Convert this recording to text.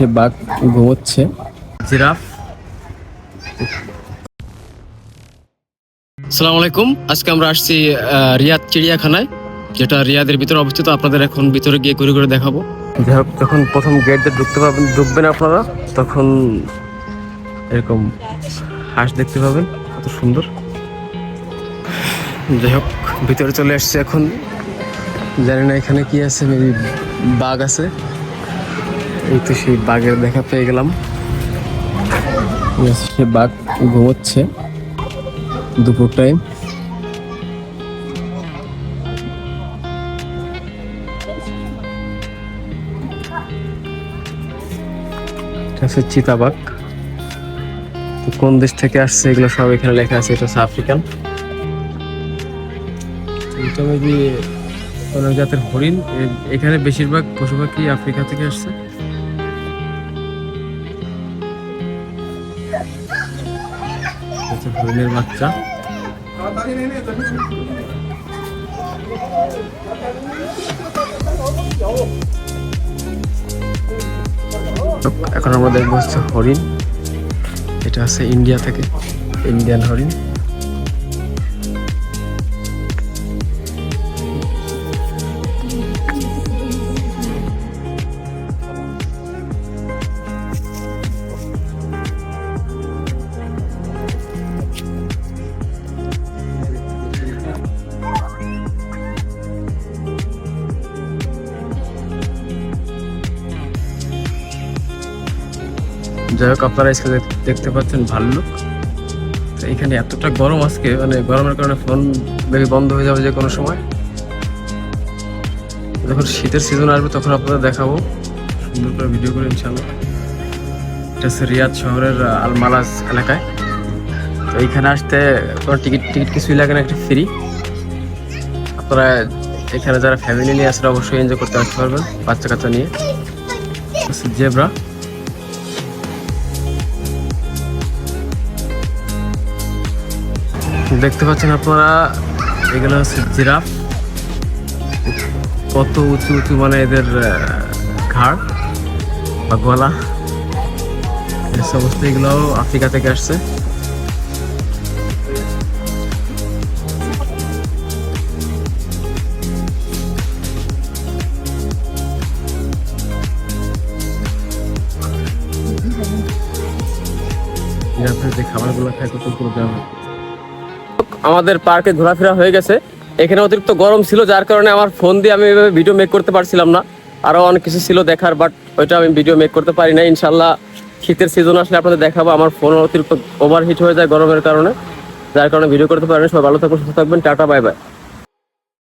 সে বাঘ ঘুমোচ্ছে। জিরাফ। আসসালামু আলাইকুম। আজকে আমরা আসছি রিয়াদ চিড়িয়াখানায় যেটা রিয়াদের ভিতরে অবস্থিত। আপনাদের এখন ভিতরে গিয়ে ঘুরে ঘুরে দেখাবো। যাই হোক যখন প্রথম গেট দিয়ে ঢুকতে পারবেন ঢুকবেন আপনারা তখন এরকম হাঁস দেখতে পাবেন কত সুন্দর। যাই হোক ভিতরে চলে আসছে এখন। জানি না এখানে কি আছে মেবি বাঘ আছে। এই তো সেই বাঘের দেখা পেয়ে গেলাম। সে বাঘ ঘুমোচ্ছে। দুপুর টাইম হচ্ছে চিতাবাঘ তো কোন দেশ থেকে আসছে এগুলো সব এখানে লেখা আছে, এটা হচ্ছে আফ্রিকান। এটা মেবি কোন জাতের হরিণ। এখানে বেশিরভাগ পশু পাখি আফ্রিকা থেকে আসছে। হরিণের বাচ্চা। এখন আমরা দেখব হচ্ছে হরিণ। এটা আছে ইন্ডিয়া থেকে ইন্ডিয়ান হরিণ। যাই হোক আপনারা আজকে দেখতে পাচ্ছেন ভাল্লুক এখানে এতটা গরম আজকে মানে গরমের কারণে ফোন বেবি বন্ধ হয়ে যাবে যে কোনো সময়। যখন শীতের সিজন আসবে তখন আপনাদের দেখাবো। সুন্দর করে ভিডিও করে ইনশাল্লাহ এটা হচ্ছে রিয়াদ শহরের আহ, আল মালাজ এলাকায়। তো এইখানে আসতে কোনো টিকিট টিকিট কিছুই লাগে না একটা ফ্রি আপনারা এখানে যারা ফ্যামিলি নিয়ে আসলে অবশ্যই এনজয় করতে আসতে পারবেন বাচ্চা কাচ্চা নিয়ে জেব্রা। দেখতে পাচ্ছেন আপনারা, এগুলো হচ্ছে জিরাফ। কত উঁচু উঁচু মানে এদের ঘাড় বা গলা। সমস্ত এগুলো আফ্রিকা থেকে আসছে। যে খাবারগুলো খায়, কত পুরো দেওয়া হয়। আমাদের পার্কে ঘোরাফেরা হয়ে গেছে। এখানে অতিরিক্ত গরম ছিল, যার কারণে আমার ফোন দিয়ে আমি এভাবে ভিডিও মেক করতে পারছিলাম না। আরও অনেক কিছু ছিল দেখার বাট ওইটা আমি ভিডিও মেক করতে পারি না ইনশাল্লাহ শীতের সিজন আসলে আপনাদের দেখাবো। আমার ফোন অতিরিক্ত ওভারহিট হয়ে যায় গরমের কারণে, যার কারণে ভিডিও করতে পারেন। সবাই ভালো থাকবেন সুস্থ থাকবেন। Tata bye bye